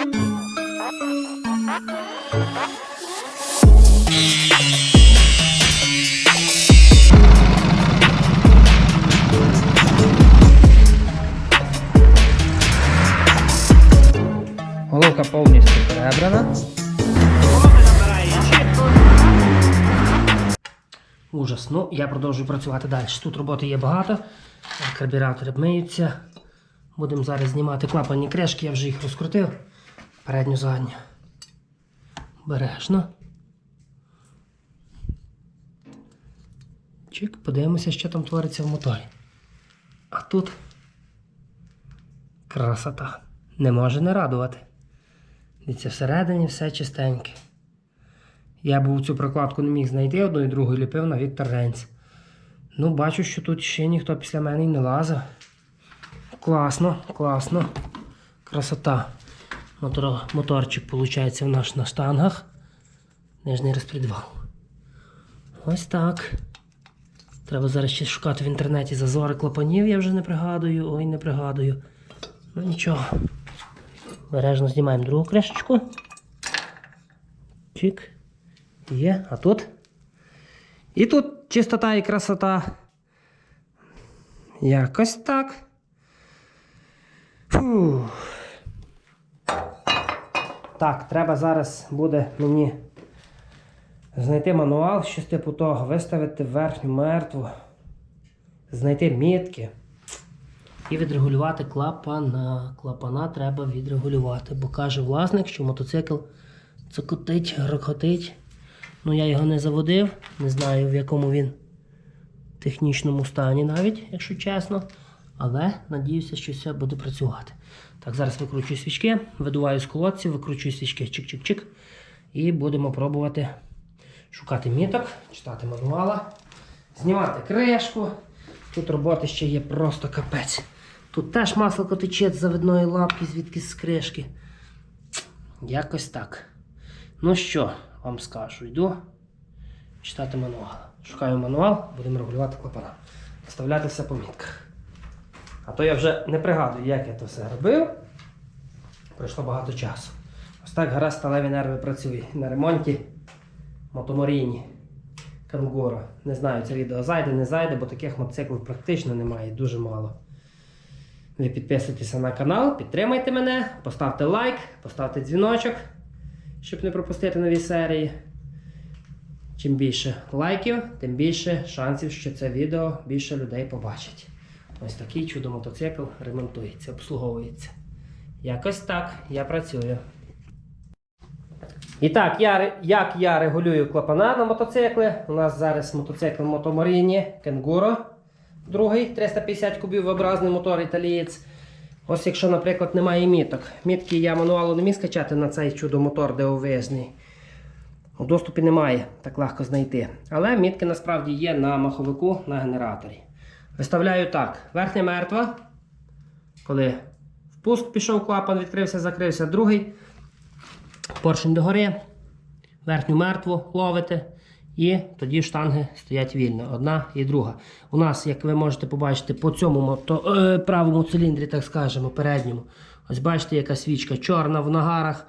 Головка повністю перебрана. Ужас. Ну, я продовжую працювати далі. Тут роботи є багато. Карбюратори миються. Будемо зараз знімати клапанні кришки, я вже їх розкрутив. Передню задню. Бережно. Чик, подивимося, що там твориться в моторі. А тут красота. Не може не радувати. Дивіться, всередині все чистеньке. Я був цю прокладку не міг знайти, одну і другу ліпив на Віктор Ренц. Ну, бачу, що тут ще ніхто після мене й не лазив. Класно, класно. Красота. Мотор, моторчик, виходить, в нас на штангах. Нижній розпредвал. Ось так. Треба зараз ще шукати в інтернеті зазори клапанів, я вже не пригадую. Ой, не пригадую. Ну нічого. Бережно знімаємо другу кришечку. Чик. Є, а тут? І тут чистота і красота. Якось так. Фу. Так, треба зараз буде мені знайти мануал, щось типу того, виставити верхню мертву, знайти мітки. І відрегулювати клапана. Клапана треба відрегулювати, бо каже власник, що мотоцикл цокотить, грохотить. Ну я його не заводив, не знаю в якому він технічному стані навіть, якщо чесно. Але надіюся, що все буде працювати. Так, зараз викручую свічки, видуваю з колодців, викручую свічки, чик-чик-чик. І будемо пробувати шукати міток, читати мануала, знімати кришку. Тут роботи ще є просто капець. Тут теж масло тече з завидної лапки, звідки з кришки. Якось так. Ну що, вам скажу, йду читати мануал. Шукаю мануал, будемо регулювати клапана. Вставляти все по мітках. А то я вже не пригадую, як я то все робив. Пройшло багато часу. Ось так гаразд сталеві нерви працює на ремонті мотоморіні. Кангуро. Не знаю, це відео зайде, не зайде, бо таких мотоциклів практично немає, дуже мало. Ви підписуйтеся на канал, підтримайте мене, поставте лайк, поставте дзвіночок, щоб не пропустити нові серії. Чим більше лайків, тим більше шансів, що це відео більше людей побачить. Ось такий чудо мотоцикл ремонтується, обслуговується. Якось так я працюю. І так, я, як я регулюю клапана на мотоцикли. У нас зараз мотоцикл Мотоморіні Кенгуро. Другий 350 кубів образний мотор італієць. Ось якщо, наприклад, немає міток. Мітки я мануалу не міг скачати на цей чудо-мотор дивовижний. У доступі немає, так легко знайти. Але мітки насправді є на маховику на генераторі. Виставляю так: верхня мертва. Коли впуск пішов, клапан відкрився, закрився. Другий поршень догори, верхню мертву ловите, і тоді штанги стоять вільно. Одна і друга. У нас, як ви можете побачити, по цьому мото, е, правому циліндрі, так скажемо, передньому. Ось бачите, яка свічка чорна в нагарах.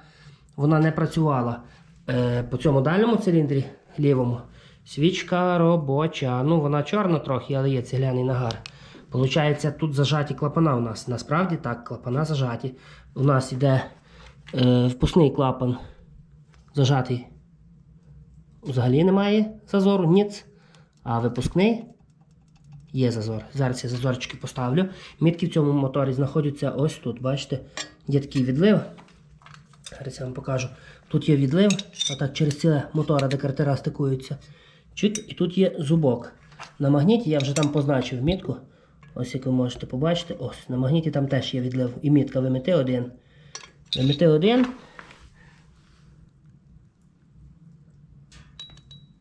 Вона не працювала. Е, по цьому дальньому циліндрі лівому. Свічка робоча. Ну, вона чорна трохи, але є цегляний нагар. Получається, тут зажаті клапана у нас. Насправді так, клапана зажаті. У нас йде е, впускний клапан зажатий. Взагалі немає зазору, ніц. А випускний є зазор. Зараз я зазорчики поставлю. Мітки в цьому моторі знаходяться ось тут. Бачите, є такий відлив. Зараз я вам покажу. Тут є відлив, отак через ціле мотора, де картера стикуються. Чик, і тут є зубок. На магніті я вже там позначив мітку. Ось як ви можете побачити. Ось на магніті там теж є відлив. І мітка вимити один. Вимити один.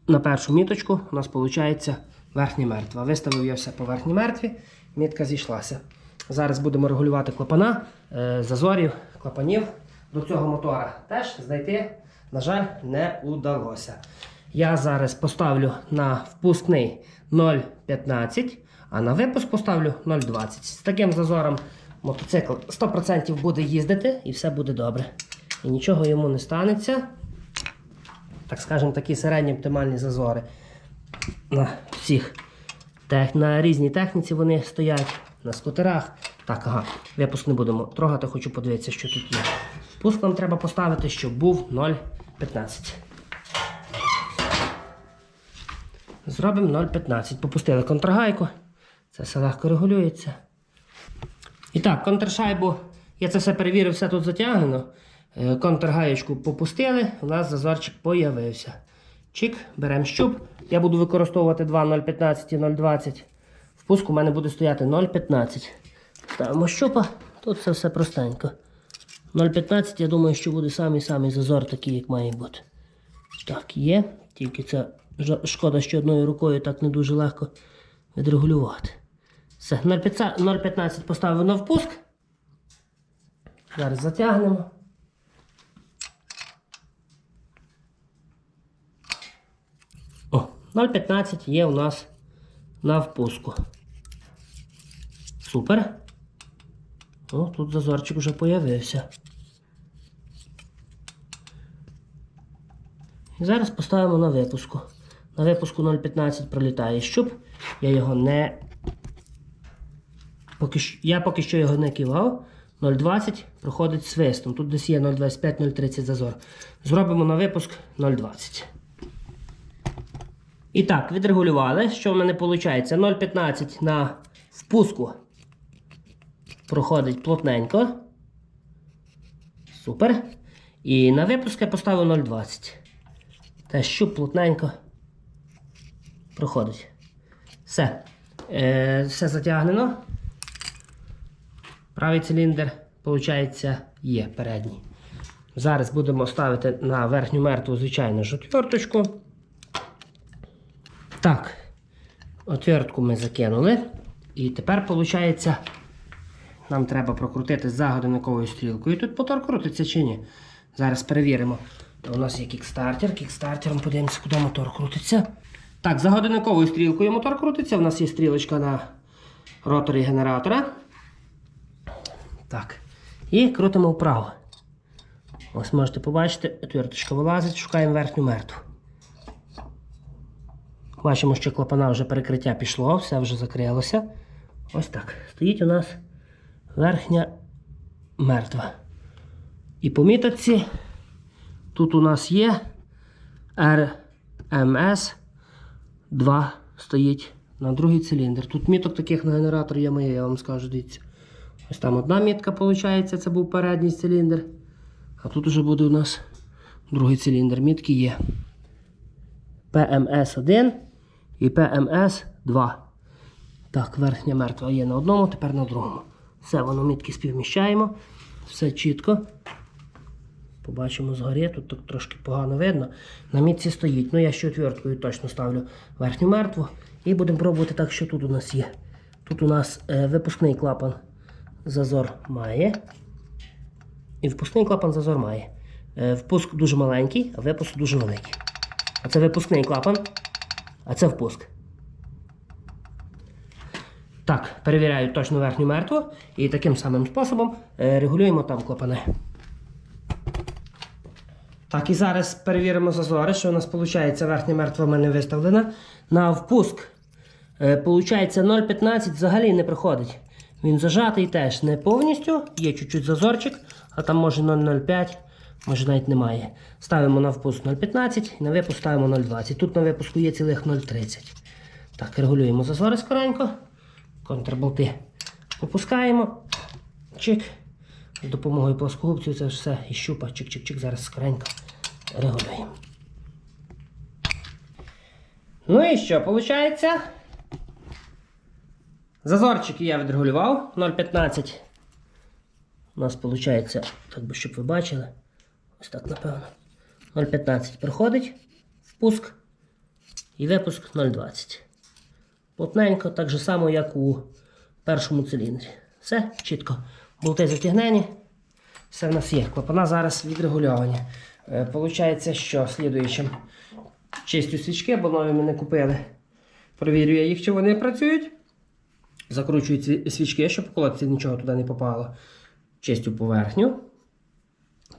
На першу міточку у нас виходить верхня мертва. Виставив я все по верхній мертві, мітка зійшлася. Зараз будемо регулювати клапана, е, зазорів, клапанів до цього мотора. Теж знайти, на жаль, не вдалося. Я зараз поставлю на впускний 0,15, а на випуск поставлю 0,20. З таким зазором мотоцикл 100% буде їздити і все буде добре. і нічого йому не станеться. Так скажемо, такі середні оптимальні зазори. На всіх на різній техніці вони стоять, на скутерах. Так, ага, випуск не будемо трогати, хочу подивитися, що тут є. Пуск нам треба поставити, щоб був 0,15. Зробимо 0,15. Попустили контргайку. Це все легко регулюється. І так, контршайбу. Я це все перевірив, все тут затягнено. Е, Контргаєчку попустили, у нас зазорчик появився. Чик, беремо щуп. Я буду використовувати 2 0,15 і 0,20. В пуску у мене буде стояти 0,15. Ставимо щупа, тут все все простенько. 0,15, я думаю, що буде самий-самий зазор такий, як має бути. Так, є. Тільки це шкода, що одною рукою так не дуже легко відрегулювати. Все, 0,15 0,15 поставив на впуск. Зараз затягнемо. О, 0,15 є у нас на впуску. Супер. О, тут зазорчик вже появився. І зараз поставимо на випуску. На випуску 0,15 пролітає щуп. Я його не. Поки що... Я поки що його не кивав. 0,20 проходить свистом. Тут десь є 0,25-0,30 зазор. Зробимо на випуск 0,20. І так, відрегулювали. Що в мене виходить? 0,15 на впуску проходить плотненько. Супер. І на випуск я поставив 0,20. Теж щуп плотненько проходить. Все. Е, все затягнено. Правий циліндр, виходить, є передній. Зараз будемо ставити на верхню мертву, звичайно, ж отверточку. Так, отвертку ми закинули. І тепер, виходить, нам треба прокрутити за годинниковою стрілкою. Тут мотор крутиться чи ні? Зараз перевіримо. У нас є кікстартер. Кікстартером подивимося, куди мотор крутиться. Так, за годинниковою стрілкою мотор крутиться. У нас є стрілочка на роторі генератора. Так. І крутимо вправо. Ось можете побачити, отверточка вилазить, шукаємо верхню мертву. Бачимо, що клапана вже перекриття пішло, все вже закрилося. Ось так. Стоїть у нас верхня мертва. І по міточці тут у нас є RMS 2 стоїть на другий циліндр. Тут міток таких на генератор є моє, я вам скажу, дивіться. Ось там одна мітка, виходить, це був передній циліндр. А тут уже буде у нас другий циліндр. Мітки є. PMS1 і PMS2. Так, верхня мертва є на одному, тепер на другому. Все, воно мітки співміщаємо. Все чітко. Побачимо згорі, тут так трошки погано видно. На мітці стоїть. Ну я ще отверткою точно ставлю верхню мертву. І будемо пробувати так, що тут у нас є. Тут у нас е, випускний клапан зазор має. І впускний клапан зазор має. Е, впуск дуже маленький, а випуск дуже великий. А це випускний клапан, а це впуск. Так, перевіряю точно верхню мертву і таким самим способом е, регулюємо там клапани. Так, і зараз перевіримо зазори, що у нас виходить верхня мертва в мене виставлена. На впуск. Е, Получається 0,15 взагалі не приходить. Він зажатий теж не повністю, є чуть-чуть зазорчик, а там може 0,05, може навіть немає. Ставимо на впуск 0,15 і на випуск ставимо 0,20. Тут на випуску є цілих 0,30. Так, регулюємо зазори скоренько. Контрболти опускаємо. Чик. З допомогою плоскогубців це все і щупа, чик-чик-чик, зараз скоренько регулюємо. Ну і що, виходить? Зазорчики я відрегулював 0,15. У нас виходить, так би щоб ви бачили. Ось так, напевно. 0,15 приходить впуск і випуск 0,20. Плотненько, так же само, як у першому циліндрі. Все чітко. Болти затягнені. Все в нас є. Клапана зараз відрегульовані. Е, Получається, що слідуючим чистю свічки, бо нові ми не купили. Провірю я їх, чи вони працюють. Закручую ці свічки, щоб колодці нічого туди не попало. Чистю поверхню.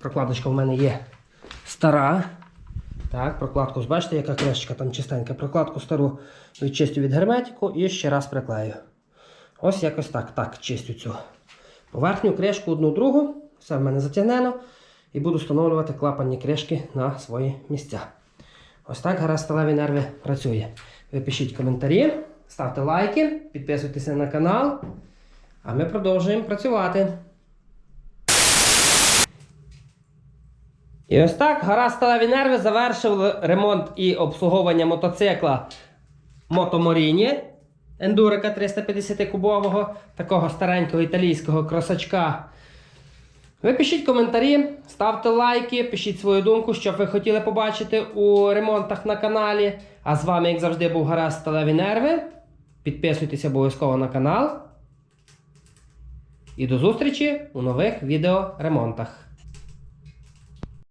Прокладочка в мене є стара. Так, прокладку, бачите, яка кришечка там чистенька. Прокладку стару відчистю від герметику і ще раз приклею. Ось якось так. Так, чистю цю поверхню, кришку одну другу. Все в мене затягнено. І буду встановлювати клапанні кришки на свої місця. Ось так гаразд сталеві нерви працює. Ви пишіть коментарі, ставте лайки, підписуйтеся на канал. А ми продовжуємо працювати. І ось так гаразд сталеві нерви завершив ремонт і обслуговування мотоцикла Мотоморіні ендурика 350 кубового, такого старенького італійського кросачка. Ви пишіть коментарі, ставте лайки, пишіть свою думку, що ви хотіли побачити у ремонтах на каналі. А з вами, як завжди, був гаразд сталеві нерви. Підписуйтесь обов'язково на канал. І до зустрічі у нових відеоремонтах.